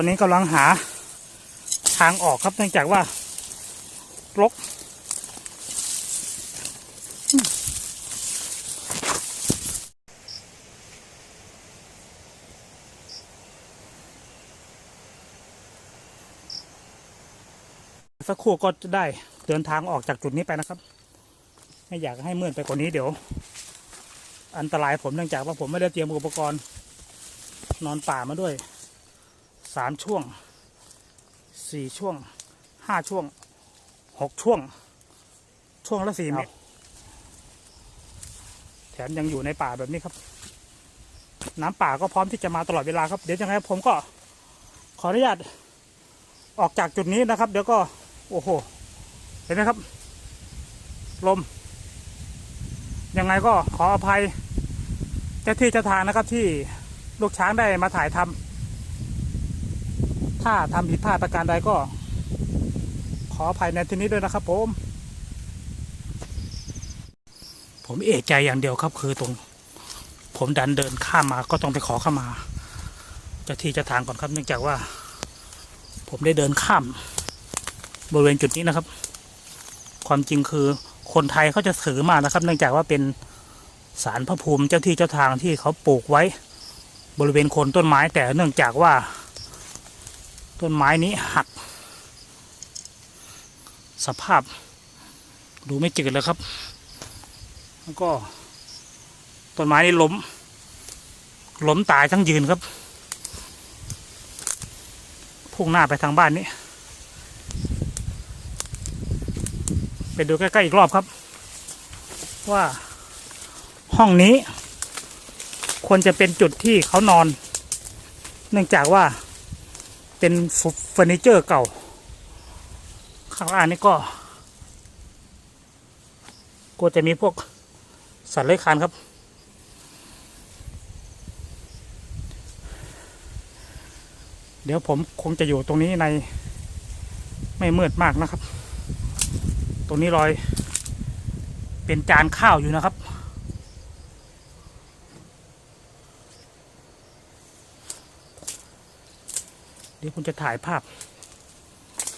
ตอนนี้กำลังหาทางออกครับเนื่องจากว่ารกสักครู่ก็จะได้เดินทางออกจากจุดนี้ไปนะครับ ไม่อยากให้มืดไปกว่านี้เดี๋ยว อันตรายผมเนื่องจากว่าผมไม่ได้เตรียมอุปกรณ์นอนป่ามาด้วย สามช่วงสี่ช่วงห้าช่วงหกช่วง ช่วงละสี่เมตรแถมยังอยู่ในป่าแบบนี้ครับ น้ำป่าก็พร้อมที่จะมาตลอดเวลาครับ เดี๋ยวยังไงผมก็ขออนุญาตออกจากจุดนี้นะครับ เดี๋ยวก็ โอ้โห เห็นไหมครับ ลม ยังไงก็ขออภัยเจ้าที่เจ้าทางนะครับที่ลูกช้างได้มาถ่ายทำ ถ้าทำผิดพลาดประการใดก็ ขออภัยในที่นี้ด้วยนะครับ ผม ผมเอะใจอย่างเดียวครับ คือตรง ผมดันเดินข้ามมาก็ต้องไปขอเข้ามาเจ้าที่เจ้าทางก่อนครับ เนื่องจากว่า ผมได้เดินข้าม บริเวณจุดนี้นะครับ ความจริงคือคนไทยเขาจะถือมานะครับ เนื่องจากว่าเป็นสารพระภูมิเจ้าที่เจ้าทางที่เขาปลูกไว้ บริเวณโคนต้นไม้แต่เนื่องจากว่า ต้นไม้นี้หัก สภาพดูไม่จืดเลยครับ แล้วก็ ต้นไม้นี้ล้ม ล้มตายทั้งยืนครับ พุ่งหน้าไปทางบ้านนี้ ไปดูใกล้ๆอีกรอบครับ ว่าห้องนี้ ควรจะเป็นจุดที่เขานอน เนื่องจากว่า เป็นเฟอร์นิเจอร์เก่า ข้างล่างนี่ก็ ก็จะมีพวกสัตว์เลื้อยคลานครับ เดี๋ยวผมคงจะอยู่ตรงนี้ในไม่มืดมากนะครับ ตรงนี้รอย เป็นจานข้าวอยู่นะครับ เดี๋ยวคุณจะถ่ายภาพ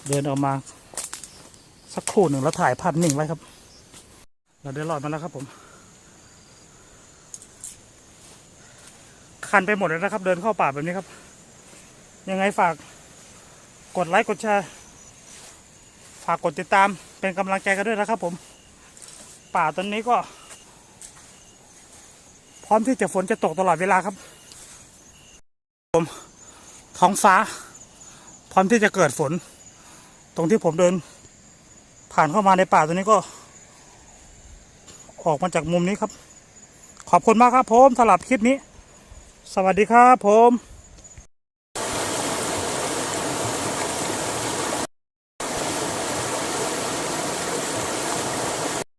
เดินออกมา สักครู่หนึ่งแล้วถ่ายภาพนิ่งไว้ครับ เราได้รอดมาแล้วครับผมคันไปหมดแล้วนะครับ เดินเข้าป่าแบบนี้ครับ ยังไงฝากกดไลค์กดแชร์ฝากกดติดตามเป็นกำลังใจกันด้วยนะครับผม ป่าตอนนี้ก็ พร้อมที่จะฝนจะตกตลอดเวลาครับ ผม ท้องฟ้า พร้อมที่จะเกิดฝน ตรงที่ผมเดิน ผ่านเข้ามาในป่าตัวนี้ก็ ออกมาจากมุมนี้ครับ ขอบคุณมากครับผมสำหรับคลิปนี้ สวัสดีครับผม